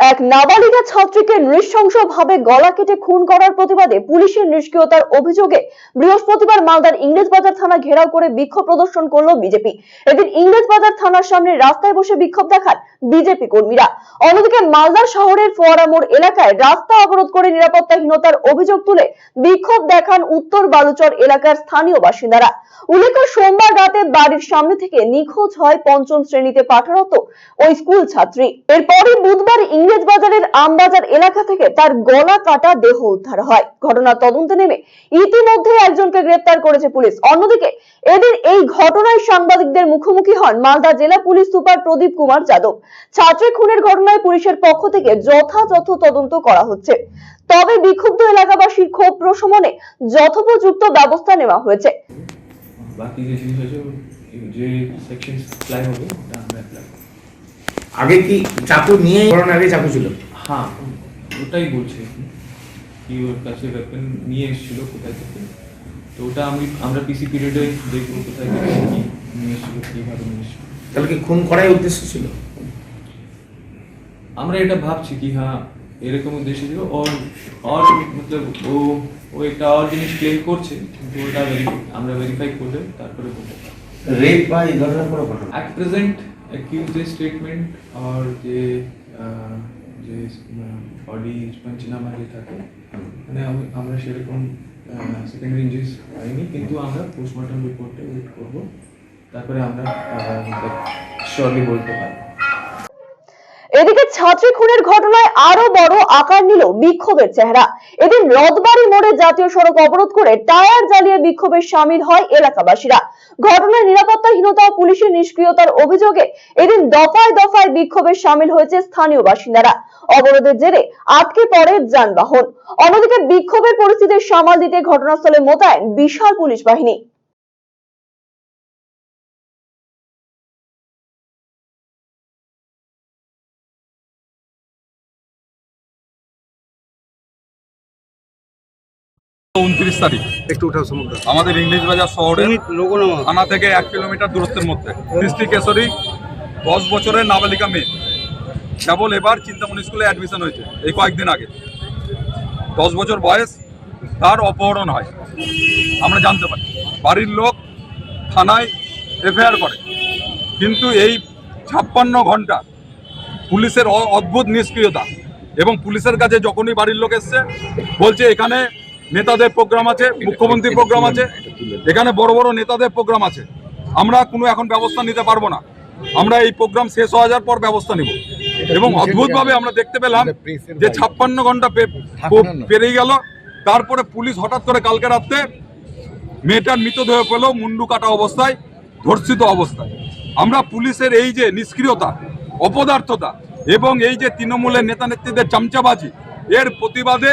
এক নাবালিকা ছাত্রীকে নৃশংসভাবে গলা কেটে খুন করার প্রতিবাদে পুলিশের নিষ্ক্রিয়তার অভিযোগে বৃহস্পতিবার মালদার ইংরেজবাজার থানা ঘেরাও করে বিক্ষোভ প্রদর্শন করল বিজেপি। এদিন ইংরেজবাজার থানার সামনে রাস্তায় বসে বিক্ষোভ দেখান বিজেপি কর্মীরা। অন্যদিকে মালদার শহরের ফোয়ারা মোড় এলাকায় রাস্তা অবরোধ করে নিরাপত্তাহীনতার অভিযোগ তুলে বিক্ষোভ দেখান উত্তর বালুচর এলাকার স্থানীয় বাসিন্দারা। উল্লেখ্য, সোমবার রাতে বাড়ির সামনে থেকে নিখোঁজ হয় পঞ্চম শ্রেণীতে পাঠরত ওই স্কুল ছাত্রী। এরপরই বুধবার ইংরেজ বাজারের আমবাজার এলাকা থেকে তার গলা কাটা দেহ উদ্ধার হয়। ঘটনার তদন্তে নেমে ইতিমধ্যে একজনকে গ্রেপ্তার করেছে পুলিশ। অন্যদিকে এদের এই ঘটনায় সাংবাদিকদের মুখোমুখি হন মালদা জেলা পুলিশ সুপার প্রদীপ কুমার যাদব। ছাত্রী খুনের ঘটনায় পুলিশের পক্ষ থেকে যথাযথ তদন্ত করা হচ্ছে। তবে বিক্ষুব্ধ এলাকাবাসীর ক্ষোভ প্রশমনে যথোপযুক্ত ব্যবস্থা নেওয়া হয়েছে। বাকি যে জিনিস আছে যে সেকশন হবে আমরা আগে কি চাকু নিয়ে করোনা আগে চাকু ছিল? হ্যাঁ ওটাই বলছে। কি ওর কাছে ওয়েপেন নিয়ে এসেছিল কোথায় থেকে? তো ওটা আমি আমরা পিসি পিরিয়ডে দেখব কোথায় থেকে নিয়ে এসেছিল কীভাবে নিয়ে এসেছিল। তাহলে কি খুন করাই উদ্দেশ্য ছিল? আমরা এটা ভাবছি কি হ্যাঁ এরকম উদ্দেশ্য ছিল ওর অর মতলব ও ও একটা অর জিনিস ক্লেম করছে কিন্তু ওটা আমরা ভেরিফাই করলে তারপরে বলতে রেপ বা এই ধরনের কোনো ঘটনা? অ্যাট প্রেজেন্ট accused স্টেটমেন্ট আর যে যে বডি পঞ্চনামা যে থাকে মানে আমি- আমরা সেরকম সেকেন্ডারি ইঞ্জুরিজ পাইনি, কিন্তু আমরা পোস্টমর্টম রিপোর্টে ওয়েট করব। তারপরে আমরা শিওরলি বলতে পারব। ছাত্রী খুনের ঘটনায় আরও বড় আকার নিল বিক্ষোভের চেহারা। এদিন রথবাড়ি মোড়ে জাতীয় সড়ক অবরোধ করে টায়ার জ্বালিয়ে বিক্ষোভে সামিল হয় এলাকাবাসীরা। ঘটনায় নিরাপত্তাহীনতা ও পুলিশের নিষ্ক্রিয়তার অভিযোগে এদিন দফায় দফায় বিক্ষোভে সামিল হয়েছে স্থানীয় বাসিন্দারা। অবরোধের জেরে আটকে পড়ে যানবাহন। অন্যদিকে বিক্ষোভের পরিস্থিতি সামাল দিতে ঘটনাস্থলে মোতায়েন বিশাল পুলিশ বাহিনী। উনত্রিশ তারিখ। একটু উঠাও সমুদ্র। আমাদের ইংলিশ বাজার শহরে থানা থেকে এক কিলোমিটার দূরত্বের মধ্যে। দৃষ্টি কেশরী দশ বছরের নাবালিকা মেয়ে। কেবল এবার চিন্তামণি স্কুলে অ্যাডমিশন হয়েছে এই কয়েকদিন আগে। দশ বছর বয়স তার অপহরণ হয়। আমরা জানতে পারি। বাড়ির লোক থানায় এফআইআর করে। কিন্তু এই ছাপ্পান্ন ঘণ্টা পুলিশের অ- অদ্ভুত নিষ্ক্রিয়তা এবং পুলিশের কাছে যখনই বাড়ির লোক এসছে বলছে এখানে নেতাদের প্রোগ্রাম আছে, মুখ্যমন্ত্রীর প্রোগ্রাম আছে, এখানে বড় বড় নেতাদের প্রোগ্রাম আছে। আমরা কোনো এখন ব্যবস্থা নিতে পারব না। আমরা এই প্রোগ্রাম শেষ হওয়া যাওয়ার পর ব্যবস্থা নিব। এবং অদ্ভুতভাবে আমরা দেখতে পেলাম যে ছাপ্পান্ন ঘণ্টা পেরিয়ে গেল। তারপরে পুলিশ হঠাৎ করে কালকে রাত্রে মেয়েটার মৃতদেহ পেল মুন্ডু কাটা অবস্থায়, ধর্ষিত অবস্থায়। আমরা পুলিশের এই যে নিষ্ক্রিয়তা, অপদার্থতা এবং এই যে তৃণমূলের নেতা নেত্রীদের চামচাবাজি, এর প্রতিবাদে